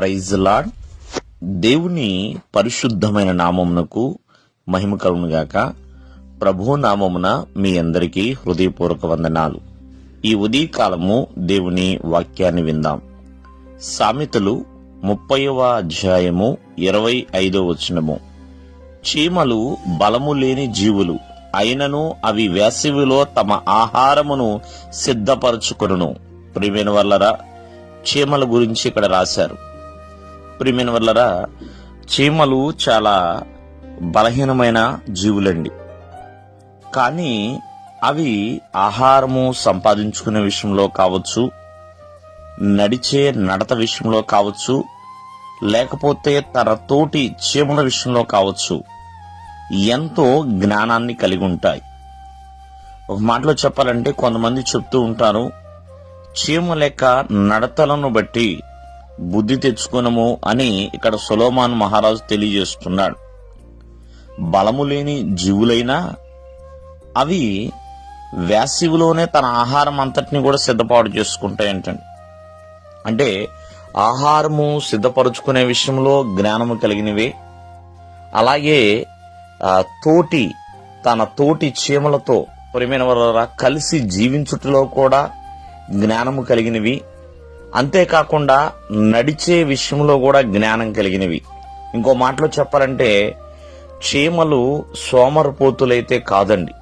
Praise lord దేవుని పరిశుద్ధమైన నామమునకు మహిమ కలుగునుగాక ప్రభు నామమున మీ అందరికీ హృదయపూర్వక వందనాలు. ఈ ఉదయకాలము దేవుని వాక్యాన్ని విందాం. సామెతలు ముప్పైవ అధ్యాయము ఇరవై ఐదో వచనము. చీమలు బలము లేని జీవులు అయినను అవి వేసవిలో తమ ఆహారమును సిద్ధపరచుకును ప్రియమైన వల్లరా చీమల గురించి ఇక్కడ రాశారు. ప్రియమైన వల్లరా చీమలు చాలా బలహీనమైన జీవులండి. కానీ అవి ఆహారము సంపాదించుకునే విషయంలో కావచ్చు నడిచే నడత విషయంలో కావచ్చు లేకపోతే తన తోటి చీమల విషయంలో కావచ్చు ఎంతో జ్ఞానాన్ని కలిగి ఉంటాయి. ఒక మాటలో చెప్పాలంటే కొంతమంది చెప్తూ ఉంటారు చీమ లెక్క నడతలను బట్టి బుద్ధి తెచ్చుకునము అని ఇక్కడ సొలోమాన్ మహారాజు తెలియజేస్తున్నాడు. బలము లేని జీవులైనా అవి వేసవిలోనే తన ఆహారం అంతటిని కూడా సిద్ధపాటు చేసుకుంటాయంటండి. అంటే ఆహారము సిద్ధపరుచుకునే విషయంలో జ్ఞానము కలిగినవే. అలాగే తోటి తన తోటి చీమలతో ప్రేమైన వారు కలిసి జీవించుటలో కూడా జ్ఞానము కలిగినవి. అంతేకాకుండా నడిచే విషయంలో కూడా జ్ఞానం కలిగినవి. ఇంకో మాటలో చెప్పాలంటే చీమలు సోమరపోతులైతే కాదండి.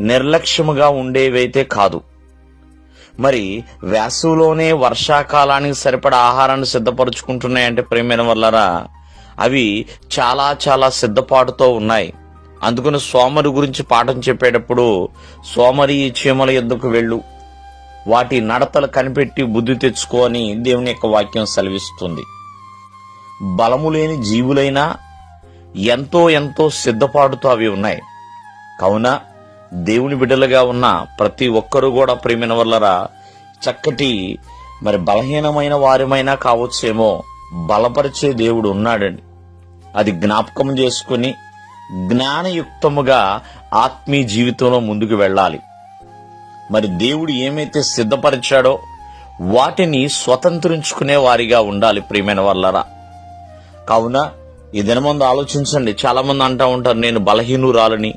నిర్లక్ష్యముగా ఉండేవైతే కాదు. మరి వేసవిలోనే వర్షాకాలానికి సరిపడా ఆహారాన్ని సిద్ధపరుచుకుంటున్నాయంటే ప్రేమైన వల్లరా అవి చాలా చాలా సిద్ధపాటుతో ఉన్నాయి. అందుకని సోమరి గురించి పాఠం చెప్పేటప్పుడు సోమరి చీమల ఎందుకు వెళ్ళు? వాటి నడతలు కనిపెట్టి బుద్ధి తెచ్చుకొని దేవుని యొక్క వాక్యం సెలవిస్తుంది. బలము లేని జీవులైనా ఎంతో ఎంతో సిద్ధపాటుతో అవి ఉన్నాయి. కావున దేవుని బిడ్డలుగా ఉన్న ప్రతి ఒక్కరూ కూడా ప్రేమిన వల్లరా చక్కటి మరి బలహీనమైన వారిమైనా కావచ్చేమో బలపరిచే దేవుడు ఉన్నాడండి. అది జ్ఞాపకం చేసుకుని జ్ఞానయుక్తముగా ఆత్మీయ జీవితంలో ముందుకు వెళ్ళాలి. మరి దేవుడు ఏమైతే సిద్ధపరిచాడో వాటిని స్వతంత్రించుకునే వారిగా ఉండాలి ప్రియమైన వాళ్ళరా కావున ఈ దినమందు ఆలోచించండి. చాలా మంది అంటా ఉంటారు నేను బలహీనురాలని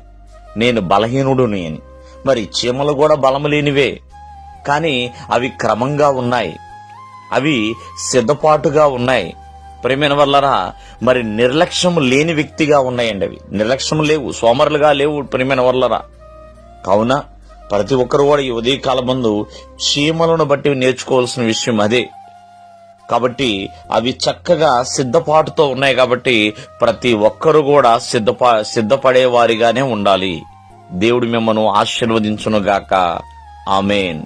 నేను బలహీనుడుని అని. మరి చీమలు కూడా బలము లేనివే కానీ అవి క్రమంగా ఉన్నాయి. అవి సిద్ధపాటుగా ఉన్నాయి. ప్రేమైన వల్లరా మరి నిర్లక్ష్యం లేని వ్యక్తిగా ఉన్నాయండి అవి. నిర్లక్ష్యం లేవు సోమరులుగా లేవు ప్రేమైన వల్లరా కావున ప్రతి ఒక్కరు కూడా ఈ ఉదయకాల ముందు చీమలను బట్టి నేర్చుకోవాల్సిన విషయం అదే. కాబట్టి అవి చక్కగా సిద్ధపాటుతో ఉన్నాయి కాబట్టి ప్రతి ఒక్కరు కూడా సిద్ధపా సిద్ధపడేవారిగానే ఉండాలి. దేవుడు మిమ్మను ఆశీర్వదించునుగాక. ఆమెన్.